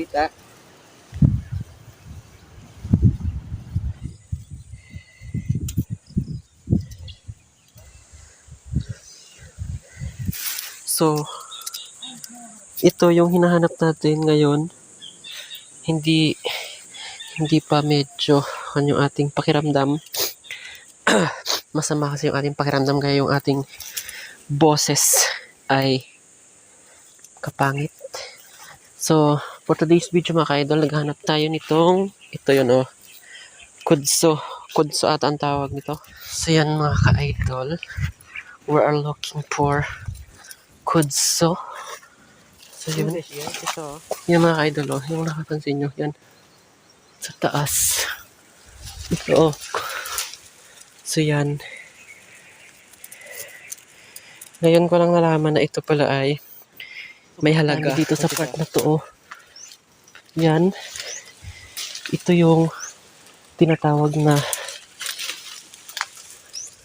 Kita. So, ito yung hinahanap natin ngayon. Hindi, hindi pa medyo ano ating pakiramdam. Masama kasi yung ating pakiramdam kaya yung ating boses ay kapangit. So, for today's video mga ka-idol, naghanap tayo nitong, ito yun oh, kudso. Kudso ata ang tawag nito. So yan mga ka-idol, we are looking for kudso. So yun, ito. Yan mga ka-idol oh, yung nakapansin nyo, yan. Sa taas. Ito oh. So yan. Ngayon ko lang nalaman na ito pala ay may halaga dito sa part na to. Oh. Yan. Ito yung tinatawag na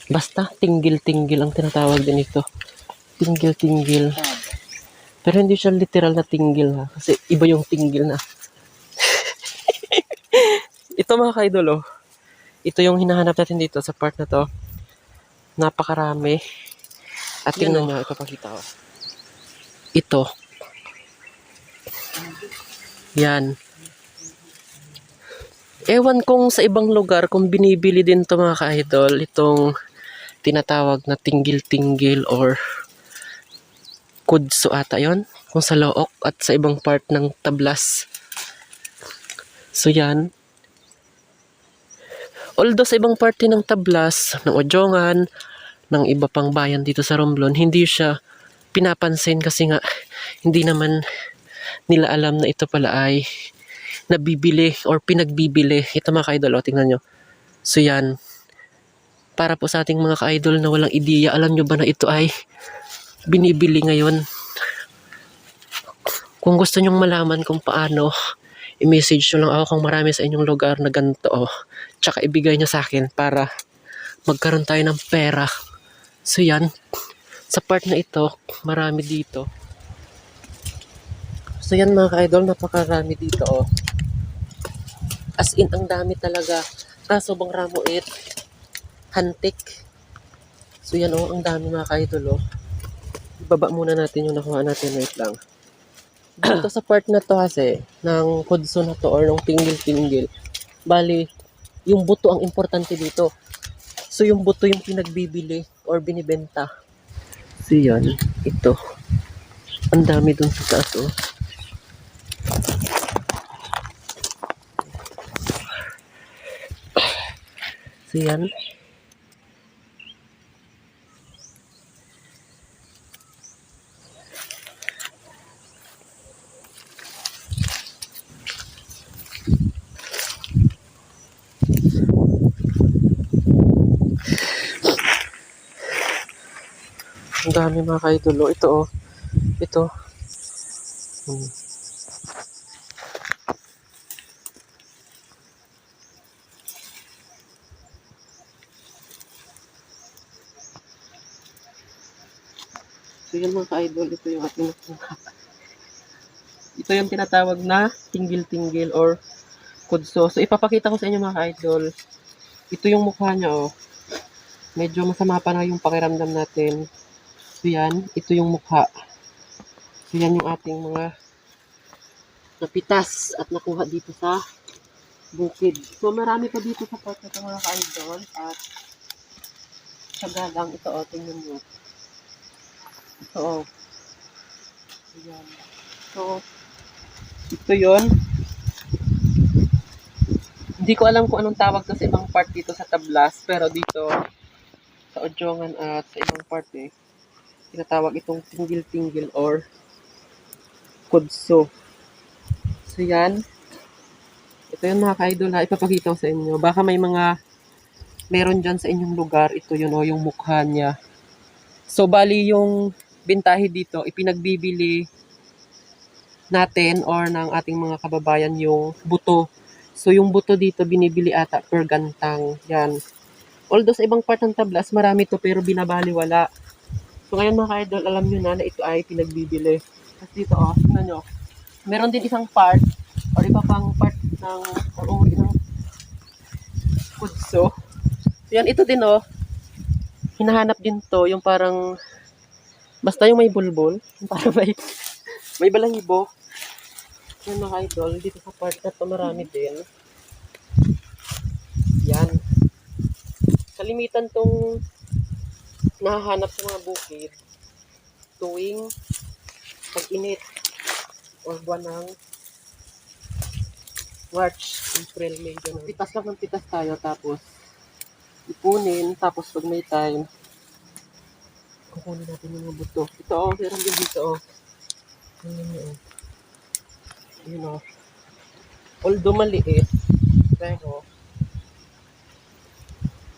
basta tinggil-tinggil ang tinatawag din ito. Tinggil-tinggil. Pero hindi siya literal na tinggil ha. Kasi iba yung tinggil na. ito mga kaidol oh. Ito yung hinahanap natin dito sa part na to. Napakarami. At tingnan nyo, ipapakita ko. Ito. Yan. Ewan kong sa ibang lugar kung binibili din to mga ka-idol, itong tinatawag na tinggil-tinggil or kudso ata yon kung sa look at sa ibang part ng tablas. So yan. Although sa ibang parte ng tablas, ng Ojongan, ng iba pang bayan dito sa Romblon, hindi siya pinapansin kasi nga hindi naman nila alam na ito pala ay nabibili or pinagbibili. Ito mga ka-idol, o, tingnan nyo. So yan, para po sa ating mga ka-idol na walang ideya, alam nyo ba na ito ay binibili ngayon? Kung gusto nyong malaman kung paano, i-message nyo lang ako kung marami sa inyong lugar na ganito. Oh. Tsaka ibigay nyo sa akin para magkaroon tayo ng pera. So yan, sa part na ito, marami dito. So yan mga ka-idol, napakarami dito oh. As in, ang dami talaga. Kaso bang ramo it, hantik. So yan oh, ang dami mga ka-idol oh. Ibaba muna natin yung nakuha natin, wait lang. Dito sa part na to kasi, ng kudso na to or ng tinggil-tinggil, bali, yung buto ang importante dito. So yung buto yung pinagbibili or binibenta. So yan, ito. Ang dami dun sa taas oh. So yan. Ang dami mga kaidolo. Ito oh. Ito. Hmm. So yun mga ka-idol, ito yung ating Ito yung tinatawag na tinggil-tinggil or kudso. So ipapakita ko sa inyo mga ka-idol. Ito yung mukha niya oh. Medyo masama pa na yung pakiramdam natin. So yan, ito yung mukha. So yan yung ating mga napitas at nakuha dito sa bukid. So marami pa dito sa part na mga ka-idol at syaga lang ito o, tingnan nyo. Ito o. Ayan. So, ito yon Hindi ko alam kung anong tawag to sa ibang part dito sa tablas, pero dito sa Ojongan at sa ibang part eh, tinatawag itong tinggil-tinggil or kudso. So yan. Ito yung mga ka-idol ha, ipapakita ko sa inyo. Baka may mga meron dyan sa inyong lugar, ito yun o, yung mukha niya. So, bali yung bintahe dito, ipinagbibili natin or ng ating mga kababayan yung buto. So, yung buto dito, binibili ata per gantang. Yan. Although sa ibang part ng tablas, marami to pero binabaliwala. So, ngayon mga ka-idol, alam nyo na na ito ay pinagbibili. Tapos dito, oh, tingnan nyo. meron din isang part or iba pang part ng or uri ng kudso. So yan, ito din oh. Hinahanap din to, yung parang basta yung may bulbul, parang may may balahibo. Yan mga idol, dito sa part na to marami din. Yan. Kalimitan tong nahahanap sa mga bukid tuwing pag-init or buwan ng March, April, May. Pitas lang ng pitas tayo tapos ipunin tapos pag may time kukunin natin yung mga buto. Ito oh, meron din dito oh. Yun yun oh. Yun oh. Although maliit, pero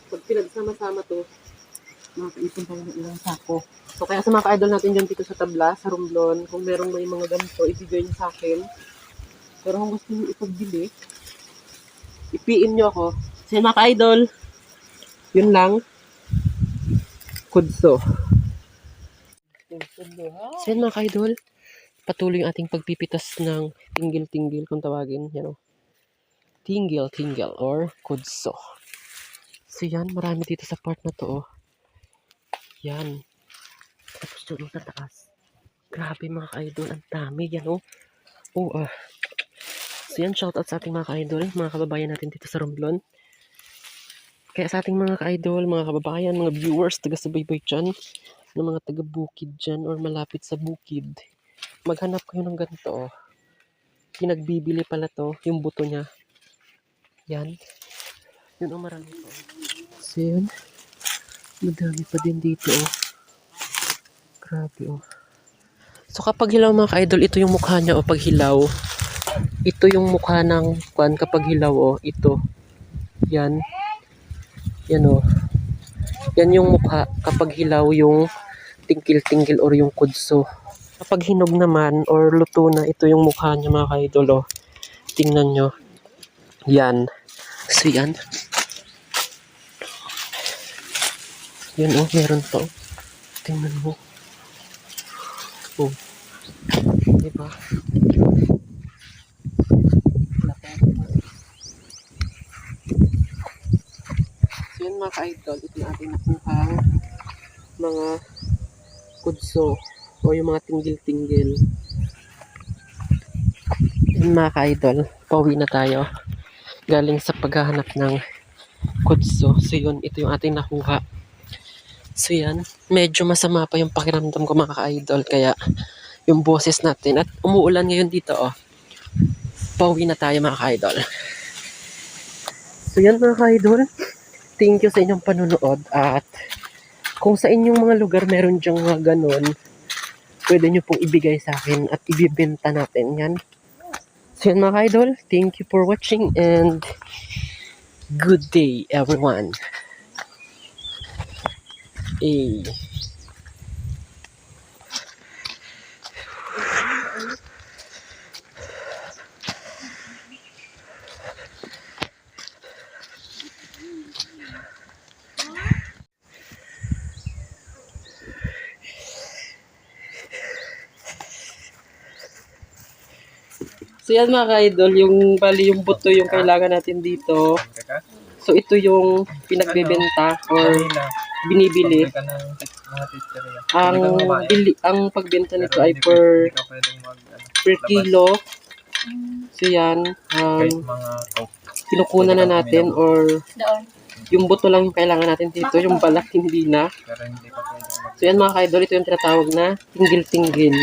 pag pinagsama-sama to, makaipon tayo ng ilang sako. So kaya sa mga ka-idol natin dyan dito sa tabla, sa Romblon, kung meron may mga ganito, ibigay niyo sa akin. Pero kung gusto niyo ipagbili, ipiin niyo ako. Sa mga ka-idol, yun lang. Kudso. So yun mga ka-idol, patuloy yung ating pagpipitas ng tinggil-tinggil kung tawagin. Yan o. Tinggil-tinggil or kudso. So yan, marami dito sa part na to oh. Yan. Tapos doon sa taas. Grabe mga ka-idol, ang dami yan oh. Oh ah. So yan, shoutout sa ating mga ka-idol, mga kababayan natin dito sa Romblon. Kaya sa ating mga ka-idol, mga kababayan, mga viewers, taga-subaybay dyan, ng mga taga-bukid dyan or malapit sa bukid, maghanap kayo ng ganito oh. Pinagbibili pala to, yung buto niya. Yan. Yun ang marami po. So yun. Madami pa din dito oh. Grabe oh. So kapag hilaw mga ka-idol, ito yung mukha niya oh pag hilaw. Ito yung mukha ng kwan kapag hilaw oh. Ito. Yan. Yan oh. Yan yung mukha kapag hilaw yung tingkil-tingkil or yung kudso. Kapag hinog naman or luto na, ito yung mukha niya mga ka-idol oh. Tingnan nyo. Yan. So yan. Yan oh, meron to. Tingnan mo. Oh. Diba? So yun mga ka-idol, ito yung ating nakuhang mga kudso o yung mga tinggil-tinggil. Yun mga ka-idol, pauwi na tayo. Galing sa paghahanap ng kudso. So yun, ito yung ating nakuha. So yan, medyo masama pa yung pakiramdam ko mga ka-idol. Kaya yung boses natin. At umuulan ngayon dito oh. Pauwi na tayo mga ka-idol. So yan mga ka-idol. Thank you sa inyong panunood. At kung sa inyong mga lugar meron dyang mga ganon, pwede nyo pong ibigay sa akin at ibibenta natin yan. So yan mga ka-idol. Thank you for watching and good day everyone. Eh. So yan mga ka-idol, yung bali yung buto yung kailangan natin dito. So ito yung pinagbebenta or binibili. Ang bili, ang pagbenta nito ay per per kilo. So yan, um, kinukunan na natin or yung buto lang yung kailangan natin dito, yung balat hindi na. So yan mga ka-idol, ito yung tinatawag na tinggil-tinggil.